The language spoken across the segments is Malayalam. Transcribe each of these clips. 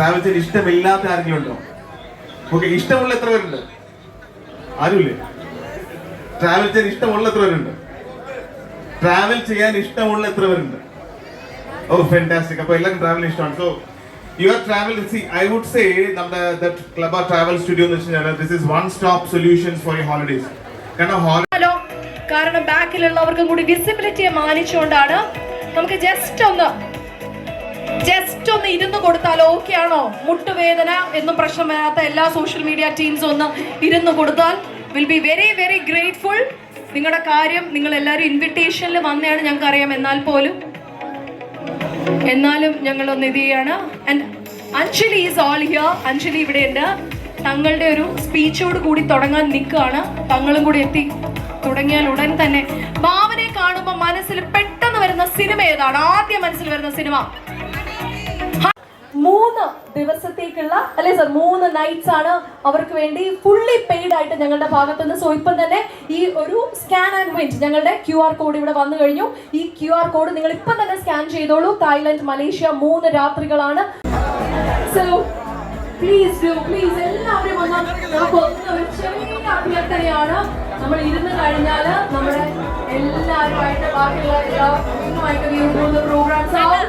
ട്രാവൽ ചെയ്യാൻ ഇഷ്ടമില്ലാത്ത ആരെങ്കിലും ഉണ്ടോ? ഓക്കെ ഇഷ്ടമുള്ള എത്ര പേരുണ്ട്? ആരുമില്ലേ? ട്രാവൽ ചെയ്യാൻ ഇഷ്ടമുള്ള എത്ര പേരുണ്ട്? ട്രാവൽ ചെയ്യാൻ ഇഷ്ടമുള്ള എത്ര പേരുണ്ട്? ഓ ഫെന്റാസ്റ്റിക് അപ്പൊ എല്ലാവർക്കും ട്രാവൽ ഇഷ്ടമാണ്. So you are travel C I would say നമ്മുടെ ക്ലബ് ആ ട്രാവൽ സ്റ്റുഡിയോ എന്ന് വെച്ചാൽ this is one stop solutions for holidays കാരണം ഹലോ കാരണം ബാക്കിലുള്ളവർക്കും കൂടി വിസിബിലിറ്റിയെ മാനിച്ചുകൊണ്ടാണ് നമുക്ക് ജസ്റ്റ് ഒന്ന് ജസ്റ്റ് ഒന്ന് ഇരുന്ന് കൊടുത്താൽ ഓക്കെ ആണോ? മുട്ടുവേദന എന്നും പ്രശ്നം വരാത്ത എല്ലാ സോഷ്യൽ മീഡിയ ടീംസും ഒന്ന് ഇരുന്ന് കൊടുത്താൽ will be very very grateful നിങ്ങളുടെ കാര്യം നിങ്ങൾ എല്ലാവരും ഇൻവിറ്റേഷനിൽ വന്നതാണ് ഞങ്ങൾക്ക് അറിയാം. എന്നാൽ പോലും എന്നാലും ഞങ്ങൾ ഒന്ന് ഇത് ചെയ്യാണ്. And Anjali is all here Anjali ഇവിടെ ഉണ്ട്. തങ്ങളുടെ ഒരു സ്പീച്ചോട് കൂടി തുടങ്ങാൻ നിൽക്കുകയാണ്. തങ്ങളും കൂടി എത്തി തുടങ്ങിയാൽ ഉടൻ തന്നെ. ഭാവനെ കാണുമ്പോൾ മനസ്സിൽ പെട്ടെന്ന് വരുന്ന സിനിമ ഏതാണ്? ആദ്യം മനസ്സിൽ വരുന്ന സിനിമ? ദിവസത്തേക്കുള്ള അല്ലെ സർ മൂന്ന് നൈറ്റ്സ് ആണ് അവർക്ക് വേണ്ടി ഫുള്ളി പെയ്ഡ് ആയിട്ട് ഞങ്ങളുടെ ഭാഗത്ത് നിന്ന് സോ ഇപ്പം തന്നെ ഈ ഒരു സ്കാൻ ആൻഡ് വിന്റ് ഞങ്ങളുടെ ക്യു ആർ കോഡ് ഇവിടെ വന്നു കഴിഞ്ഞു. ഈ ക്യു ആർ കോഡ് നിങ്ങൾ ഇപ്പം തന്നെ സ്കാൻ ചെയ്തോളൂ. തായ്ലൻഡ് മലേഷ്യ മൂന്ന് രാത്രികളാണ്. സോ പ്ലീസ് പ്ലീസ് എല്ലാവരും അഭ്യർത്ഥനയാണ്. നമ്മൾ ഇരുന്ന് കഴിഞ്ഞാൽ നമ്മുടെ എല്ലാവരുമായിട്ട് ബാക്കിയുള്ള എല്ലാവരുമായിട്ട് പ്രോഗ്രാംസ് ആവും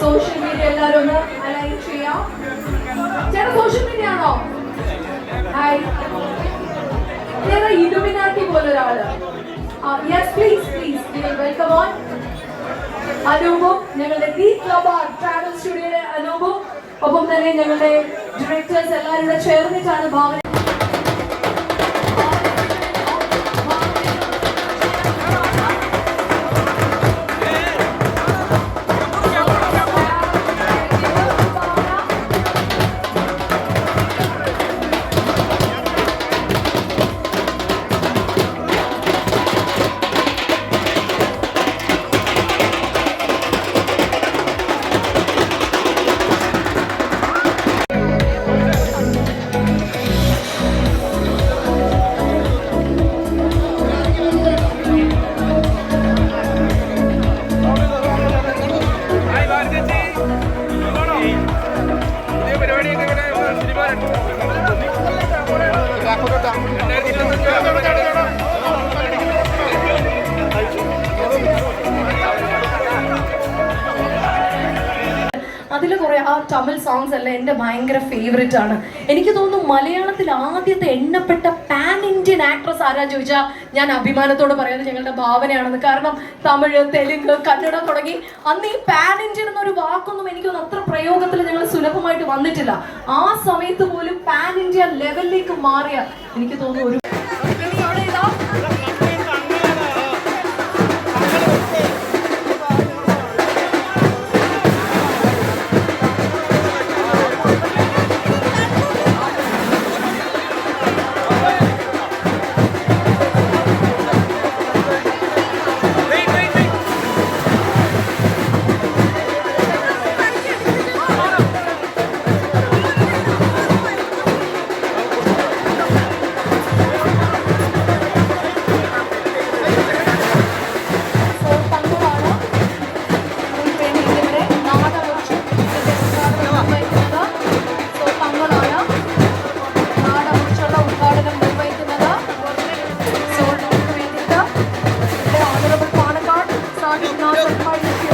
സോഷ്യൽ മീഡിയ എല്ലാവരും അലൈൻ ചെയ്യാം. ചേട്ടാ സോഷ്യൽ മീഡിയ ആണോ? ഹായ് ചേട്ടാ ഇലുമിനാട്ടി പോലെ ഒരാൾ. Yes please please welcome on അനൂപും ഞങ്ങളുടെ ദി ക്ലബ് ട്രാവൽ സ്റ്റുഡിയോയുടെ അനൂപും. ഒപ്പം തന്നെ ഞങ്ങളുടെ ഡയറക്ടേഴ്സ് എല്ലാവരും കൂടെ ചേർന്നിട്ടാണ് ഭാവന ഇരുപത്തഞ്ച് തമിഴ് സോങ്സ് എല്ലാം എന്റെ ഭയങ്കര ഫേവറേറ്റ് ആണ്. എനിക്ക് തോന്നുന്നു മലയാളത്തിൽ ആദ്യത്തെ എണ്ണപ്പെട്ട പാൻ ഇന്ത്യൻ ആക്ട്രസ് ആരാ ചോദിച്ചാൽ ഞാൻ അഭിമാനത്തോട് പറയുന്നത് ഞങ്ങളുടെ ഭാവനയാണെന്ന്. കാരണം തമിഴ് തെലുങ്ക് കന്നഡ തുടങ്ങി അന്ന് ഈ പാൻ ഇന്ത്യൻ എന്നൊരു വാക്കൊന്നും എനിക്കൊന്നും അത്ര പ്രയോഗത്തിൽ ഞങ്ങൾ സുലഭമായിട്ട് വന്നിട്ടില്ല. ആ സമയത്ത് പോലും പാൻ ഇന്ത്യ ലെവലിലേക്ക് മാറിയ എനിക്ക് തോന്നുന്നു ഒരു Johnson,